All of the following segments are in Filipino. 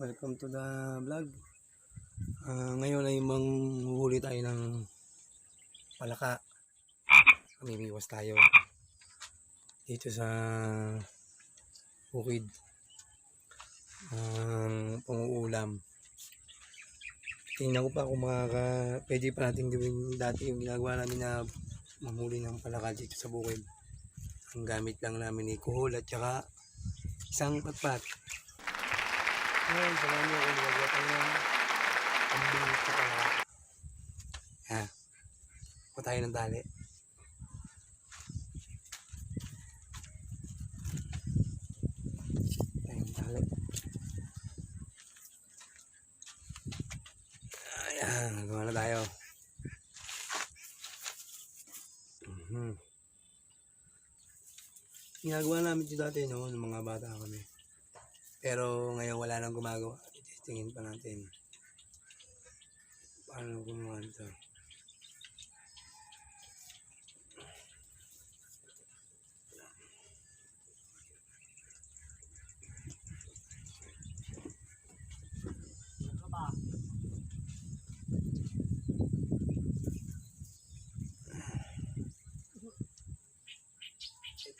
welcome to the vlog. Ah, ngayon ay manghuli tayo ng palaka. Mamimiwas tayo dito sa bukid. Ang panguulam. Tingnan ko pa kung makaka, pwede pa natin gawin dati yung ginagawa namin na manghuli ng palaka dito sa bukid. Ang gamit lang namin ni kuhol at saka isang patpat. Ngayon, samahan niyo ako nilagyan tayo ng pambingit sa palaka. Ha? Kuha tayo ng tali. Tayo ng tali. Ayan, gawa na tayo. Mhm. Ginagawa namin ito dati no, nung mga bata kami. Pero ngayon wala nang gumagawa. Testingin pa natin. Paano gumawa nito?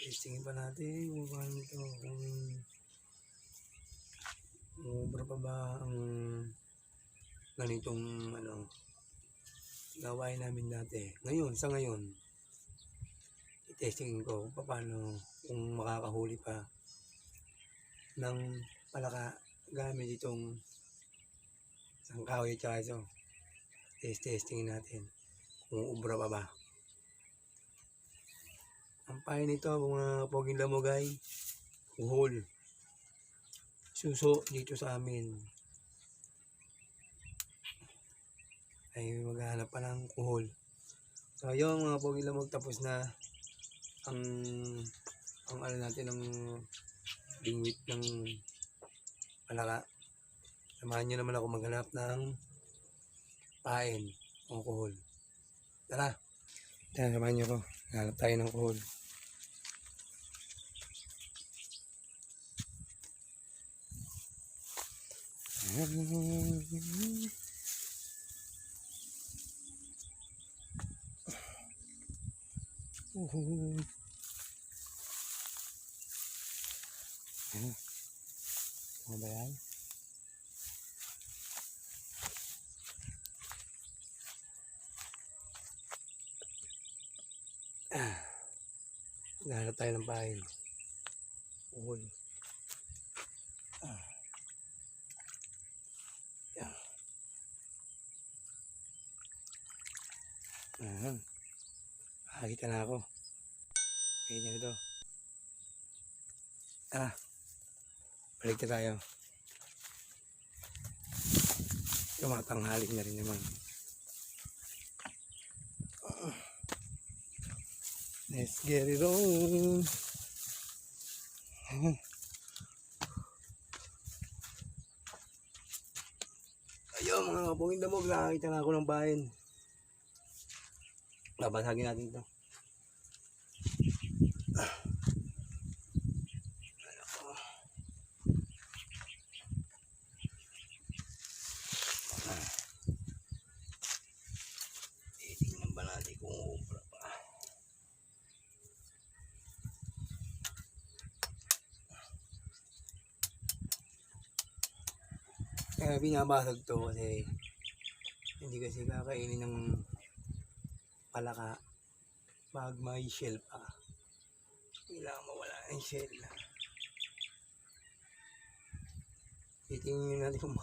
Testingin pa natin kung paano ito. Kung Ubra pa ba ang ganitong ano gawain namin dati. Ngayon, sa ngayon, i-testing ko paano kung makakahuli pa ng palaka gamit itong isang kahoy at saka ito. Test testing natin kung ubra pa ba. Ang payo nito mga poging lamugay, uhol suso dito sa amin ay maghanap pa ng kuhol. So yung mga pogi lamog tapos na ang ang ano natin ng bingwit ng palaka. Samahan nyo naman ako maghanap ng pain o kuhol. Tara. Tara, samahan nyo ko. Hanap tayo ng kuhol. Uhuy. Ano? Ano ba yan? Ah. Nahanap tayo ng bahay. Uhol. Ayan. Nakakita na ako. Pwede niya nito. Ah. Balik na tayo. Tumatanghali na rin naman. Let's get it on. Ayun mga kapungin damog, nakakita na ako ng bayan. Babasagin natin ito. Kaya binabasag to kasi hindi kasi kakainin ng palaka pag may shell pa. Kailangan mawala ang shell. Titingnan natin kung,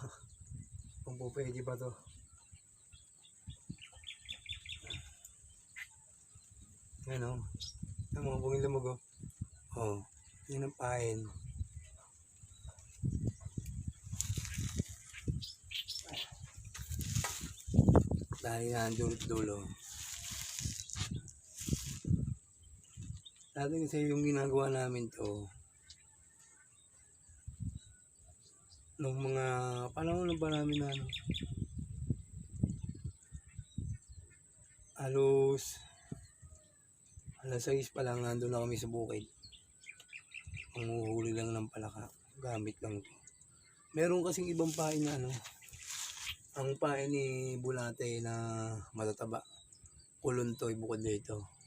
kung pwede ba to. Yan o. Ang mga bungil lumog o. Oh, yan ang pain. Dahil na ang dulo-dulo. Dati kasi yung ginagawa namin to, nung mga panahon na ba namin na ano, halos alas 6 pa lang nandun na kami sa bukid. Ang uhuli lang ng palaka. Gamit lang to. meron kasing ibang pain na ano, ang pain ni Bulate na matataba. Kuluntoy bukod dito.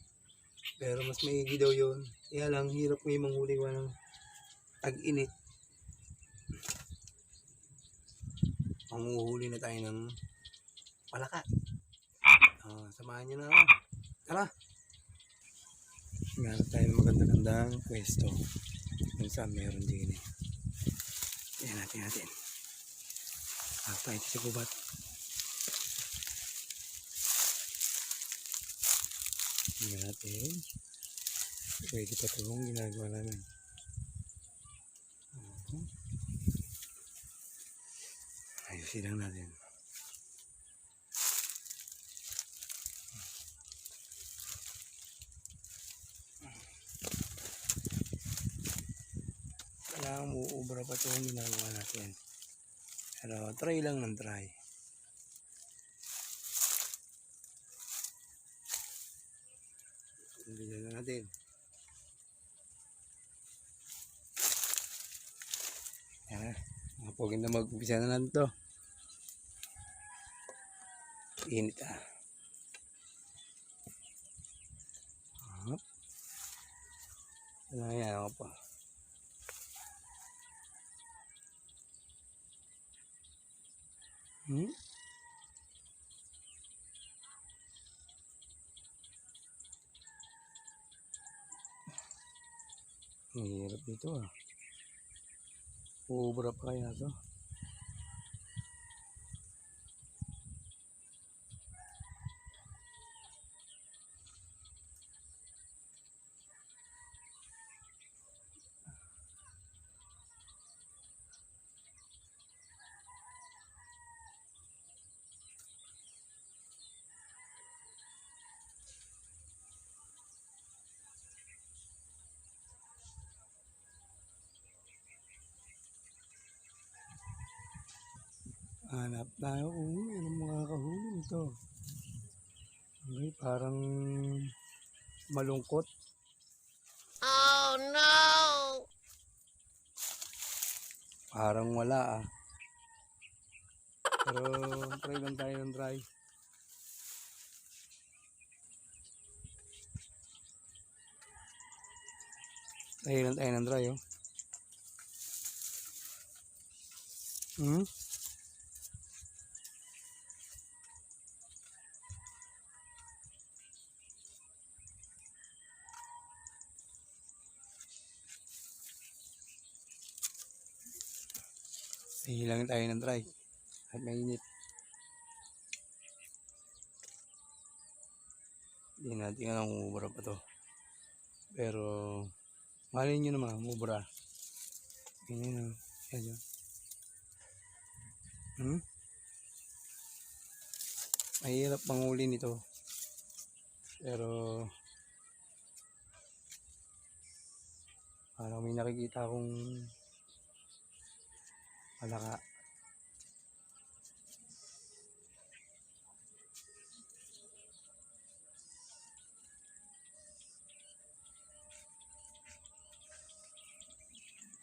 Pero mas maigi daw yun. Kaya lang, hirap ngayon manghuli ko ng tag-init. Manguhuli na tayo ng palaka. Ah, samahan niyo na ako. Tara! Meron tayo ng maganda-gandang pwesto. Kung saan meron din eh. Tingnan natin natin. Ah, tayo sa gubat. Tingnan natin. Pwede pa itong ginagawa namin. Ayusin lang natin. Kailangan umuubra pa itong ginagawa natin. Pero try lang ng try. Hindi na natin. Yan na. Mga poging na mag-umpisa na lang to. Init ah. Hop. Ano yan ako pa. Hmm? Ang hirap dito ah. Uubra pa kaya to. Hanap tayo kung anong mga kahuli nito. Okay, parang malungkot. Oh no! Parang wala ah. Pero try lang tayo ng try. Try lang tayo ng try oh. Hmm? Hihilangin tayo ng try. At mainit. Hindi natin alam kung umubra pa to. Pero, malay nyo naman, umubra. Ganyan o. Yan o. Hmm? Mahirap manghuli nito. Pero, parang may nakikita akong Malaka.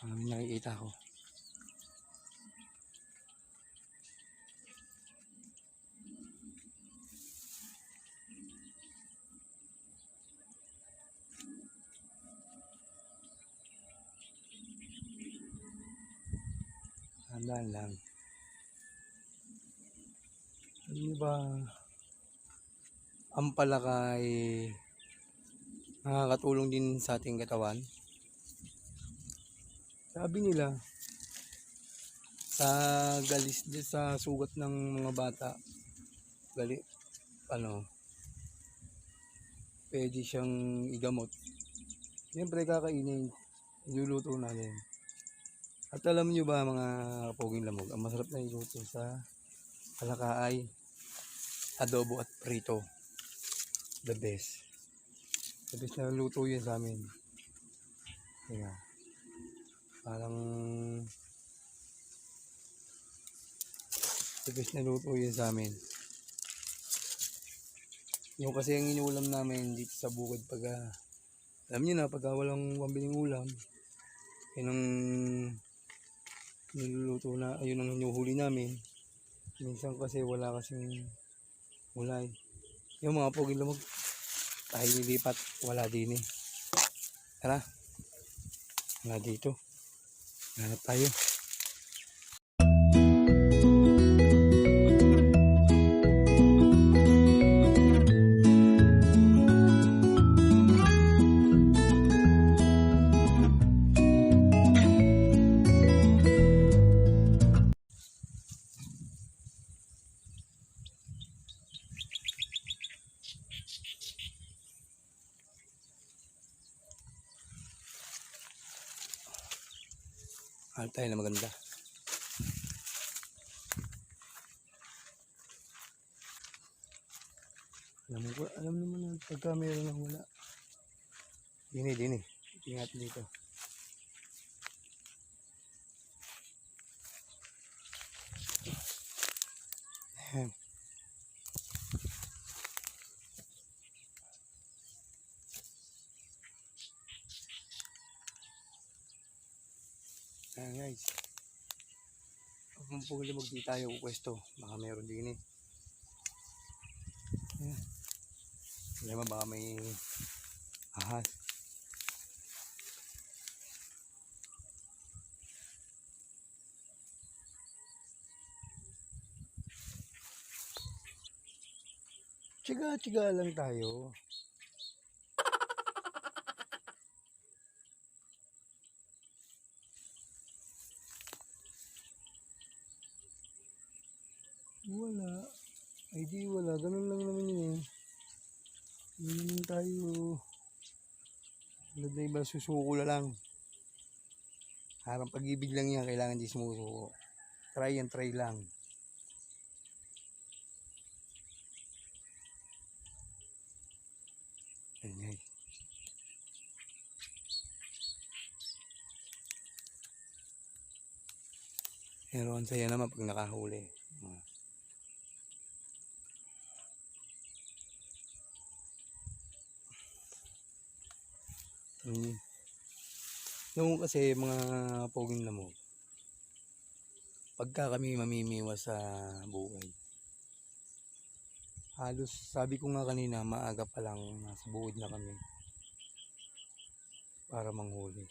Ano yung nakikita ko? Tandaan lang. Hindi ba ang palaka ay nakakatulong din sa ating katawan? Sabi nila sa galis sa sugat ng mga bata gali ano pwede siyang igamot siyempre kakainin iluluto natin at alam nyo ba mga poging lamog, ang masarap na iluto sa palaka ay adobo at prito. The best. The best na luto yun sa amin. Kaya, parang the best na luto yun sa amin. Yung kasi ang inulam namin dito sa bukid pag ah, alam niyo na pag walang pambiling ulam, yun ang niluluto na, ayun ang hinuhuli namin. Minsan kasi wala kasing ulay. Yung mga pogi lumag, tayo nilipat, wala din eh. Tara, wala dito. Hanap tayo. Tayo na maganda. Alam mo, alam naman na pagka meron ng wala. Dini, dini. Ingat dito. Ayan. Ayan guys. Kung pugli magdi tayo pwesto, baka meron din eh. Ayan. Mo baka may ahas. Tsiga-tsiga lang tayo. Wala. Ay di wala. Ganun lang naman yun eh. Hindi naman tayo. Wala na susuko na lang. Harang pag-ibig lang yan. Kailangan di sumusuko. Try and try lang. Yan guys. Pero ang saya naman pag nakahuli. Ah. Mm. Noong kasi mga poging lamog, pagka kami mamimiwas sa buhay, halos sabi ko nga kanina maaga pa lang nasa buod na kami para manghuli.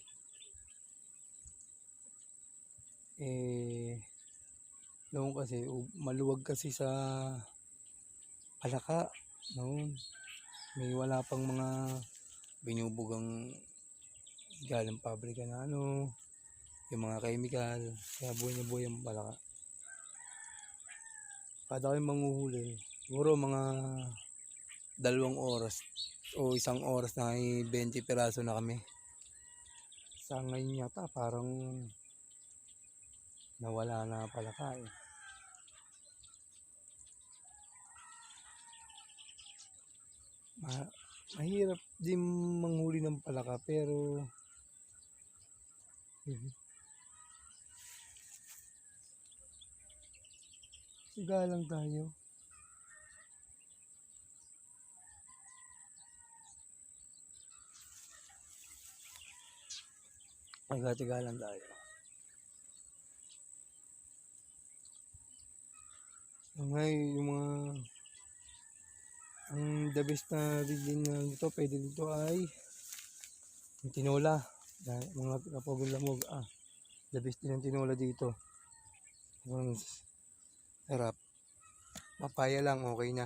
Eh, noong kasi maluwag kasi sa palaka noon. May wala pang mga binubugang galing pabrika na ano, yung mga chemical, kaya buhay na buhay ang palaka. Kada kami manguhuli, siguro mga dalawang oras o isang oras na ay 20 piraso na kami. Sa ngayon yata parang nawala na palaka eh. Ma- mahirap din manghuli ng palaka pero. Siga lang tayo. Agad-agad lang tayo. Ngayon, yung mga ang the best na rin na dito, pwede dito ay tinola. Dahil mga kapagod lamog, ah, the best din ang tinola dito. Ang sarap. Papaya lang, okay na.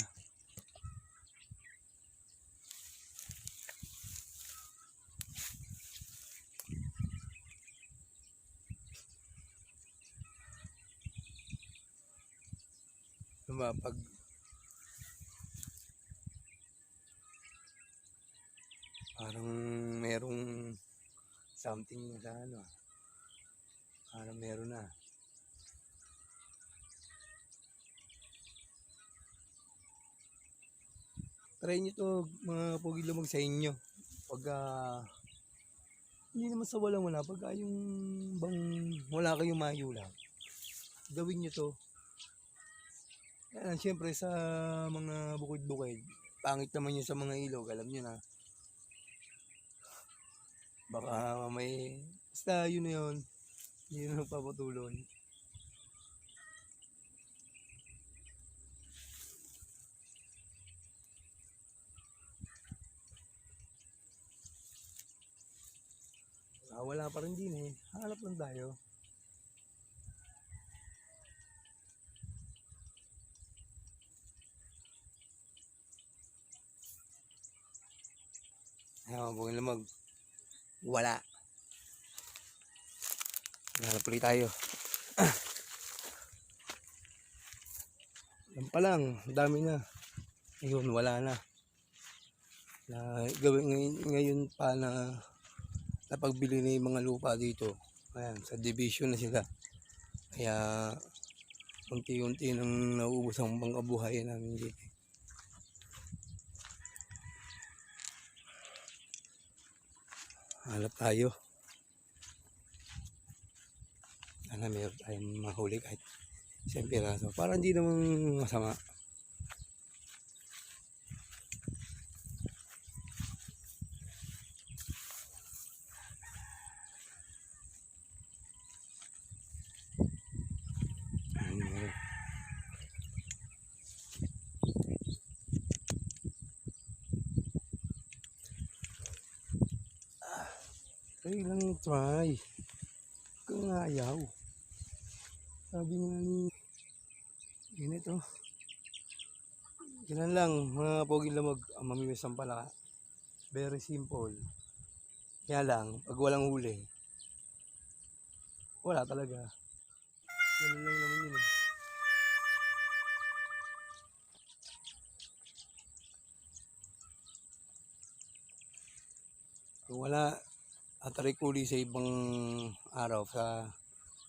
Diba, pag parang something sa ano ah. parang meron na. Try nyo to mga pogi lumag sa inyo. Pag ah, hindi naman sa walang wala pag ah, yung bang wala kayong mayula gawin nyo to. Yan, syempre sa mga bukid-bukid pangit naman yun sa mga ilog alam nyo na baka may basta yun na yun Hindi na nagpapatuloy. Ah, wala pa rin din eh. Hanap lang tayo. Ayaw, bukong lamag. Wala. Hanap ulit tayo. Yan pa lang, ang dami na. Ayun, wala na. Na, gawin ngayon, ngayon pa na napagbili na yung mga lupa dito. Ayan, sa division na sila. Kaya, unti-unti nang nauubos ang pangkabuhayan namin dito. Hanap tayo. Sana meron tayong mahuli kahit isang piraso. Para hindi naman masama. Ayun, meron. Try. Kung ayaw. Sabi nga ni... Yun ito. Ganun lang, mga pogi lamag, ang mamimis ang palaka. Very simple. Kaya lang, pag walang huli, wala talaga. Ganun lang naman yun eh. Kung wala, atarik uli sa ibang araw sa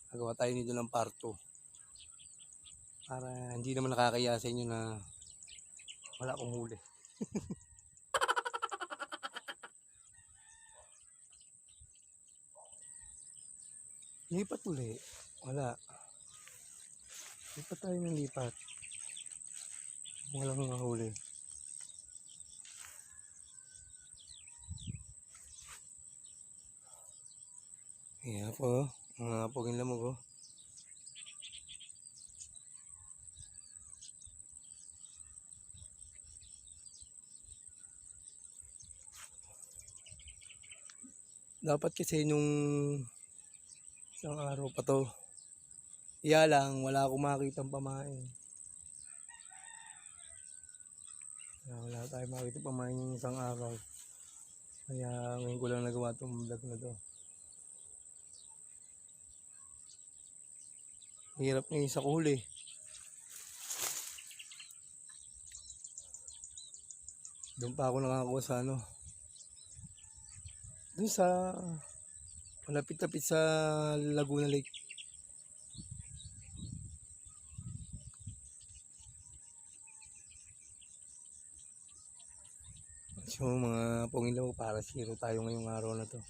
nagawa tayo nito ng parto. Para hindi naman nakakaya sa inyo na wala akong huli. lipat uli. Wala. Lipat tayo ng lipat. Walang mga Kaya po, mga poging lamog oh. Dapat kasi nung isang araw pa to. Iya lang, wala akong makitang pamain. Wala tayong makita pamain yung isang araw. Kaya ngayon ko lang nagawa itong vlog na to. Hirap ngayon sa huli. Doon pa ako nakakuha sa ano. Doon sa malapit-lapit sa Laguna Lake. So mga pungilaw para zero tayo ngayong araw na to.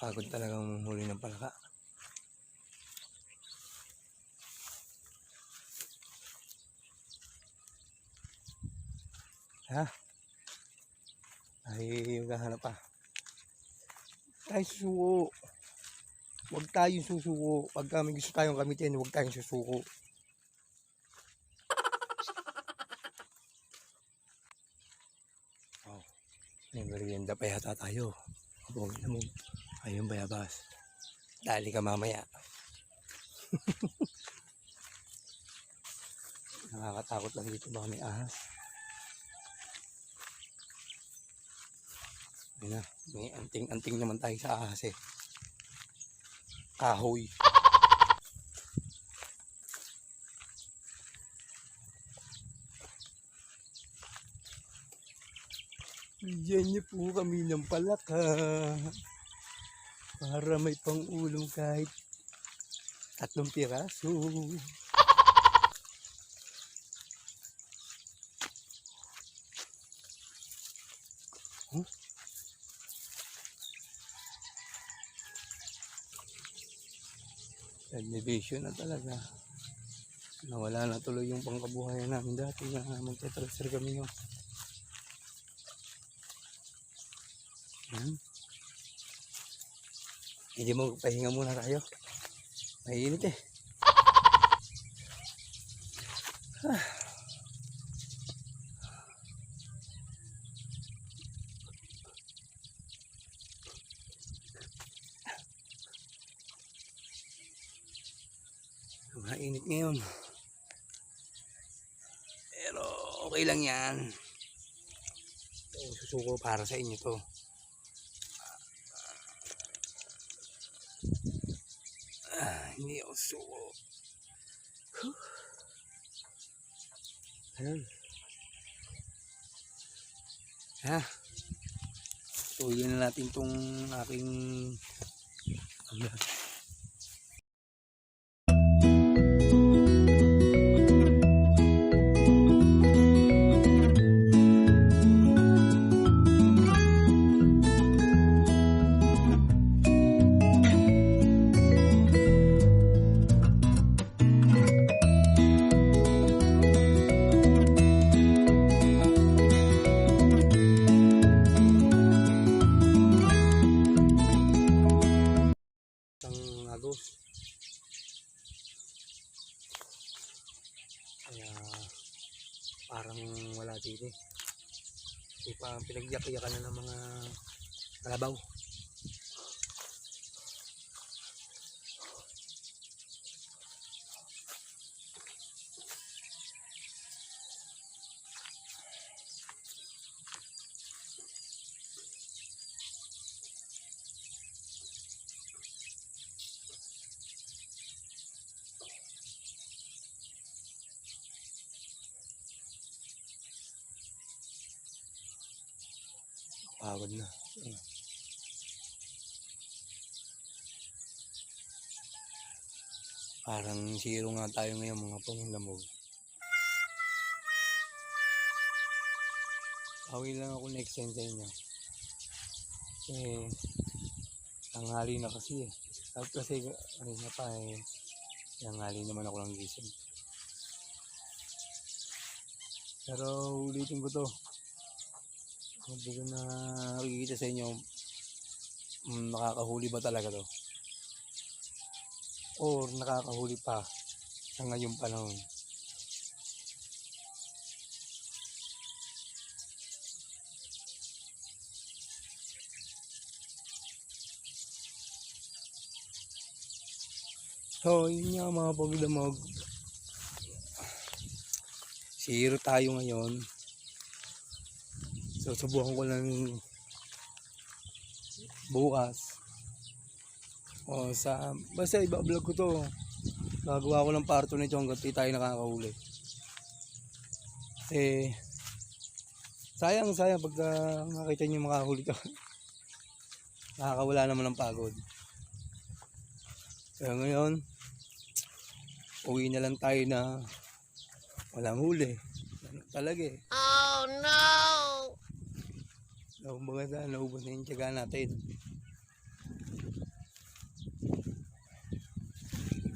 Pagod talagang huli ng palaka. Ha? Ay, maghahanap pa. Tayo susuko. Huwag tayong susuko. Pag kami gusto tayong gamitin, huwag tayong susuko. Oh, may merienda pa yata tayo. Abong na mo. Ayun bayabas. Dali ka mamaya. Nakakatakot lang dito baka may ahas. Ayun na, may anting-anting naman tayo sa ahas eh. Kahoy. Bigyan niyo po kami ng palaka. Para may pang-ulong kahit tatlong piraso. Huh? Television na talaga. nawala na tuloy yung pangkabuhayan namin dati na magtatracer kami no. Hmm. Hindi mo pahinga muna tayo. Mainit eh. Mainit ngayon. Pero okay lang yan. Susuko para sa inyo to. Ah, hindi ako susuko. Huh. Ayun. Ha? Tuloy na natin tong aking ano, parang wala dito eh. Kasi parang pinagyak-yakan na ng mga kalabaw. Pagod na. Parang zero nga tayo ngayon mga pangilamog. Awin lang ako next time sa inyo. Eh, tanghali na kasi eh. At kasi kanina pa eh, tanghali naman ako lang gising. Pero ulitin ko to. Hindi ko na nakikita sa inyo mm, nakakahuli ba talaga to? Or nakakahuli pa sa ngayong panahon. So, yun nga mga pagdamog. Zero tayo ngayon. So, subukan ko lang bukas. O sa, basta iba vlog ko to. Gagawa ko ng parto nito hanggang di tayo nakakahuli. Eh, sayang, sayang pagka makita nyo makahuli to. Nakakawala naman ng pagod. Kaya ngayon, uwi na lang tayo na walang huli. Talaga eh. Oh no! Nakumbaga sa naubos na yung tiyaga natin.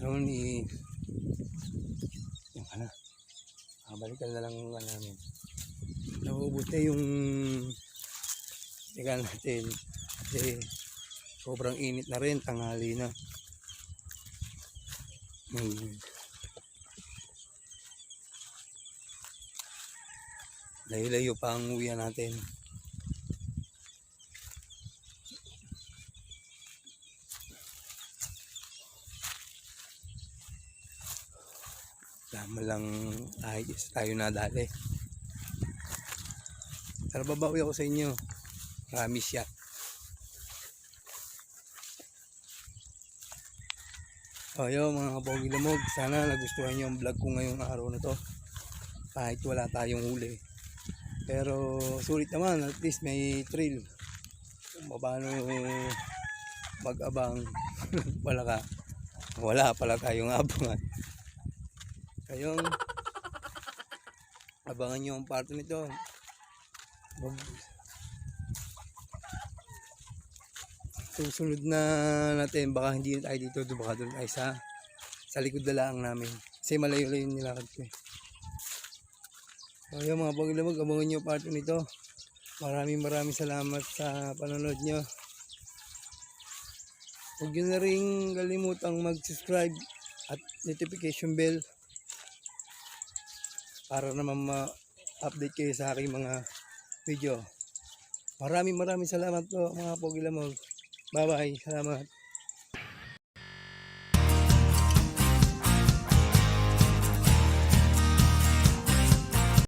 Noon i... Yung ka na. Kabalikan na lang ang ano namin. Naubos na yung tiyaga natin. Kasi sobrang init na rin. Tanghali na. Hmm. Layo-layo pa ang uwian natin. Tama lang ayos tayo nadali. Pero babawi ako sa inyo. Promise yan. O yun mga kapogi lamog. Sana nagustuhan nyo ang vlog ko ngayong araw na to. Kahit wala tayong huli. Pero sulit naman. At least may thrill. Kung paano mag-abang. wala ka. Wala pala tayong abangan. Kayong abangan nyo ang part nito. Wag susunod na natin baka hindi na tayo dito baka doon tayo sa sa likod na lang namin Kasi malayo-layo yung nilakad ko eh. So yun mga pagilamog, abangan nyo part 2 nito. Maraming maraming salamat sa panonood nyo. Huwag nyo na rin kalimutang mag-subscribe at notification bell para naman ma-update kayo sa aking mga video. Maraming maraming salamat po mga Pogilamog. Bye bye. Salamat.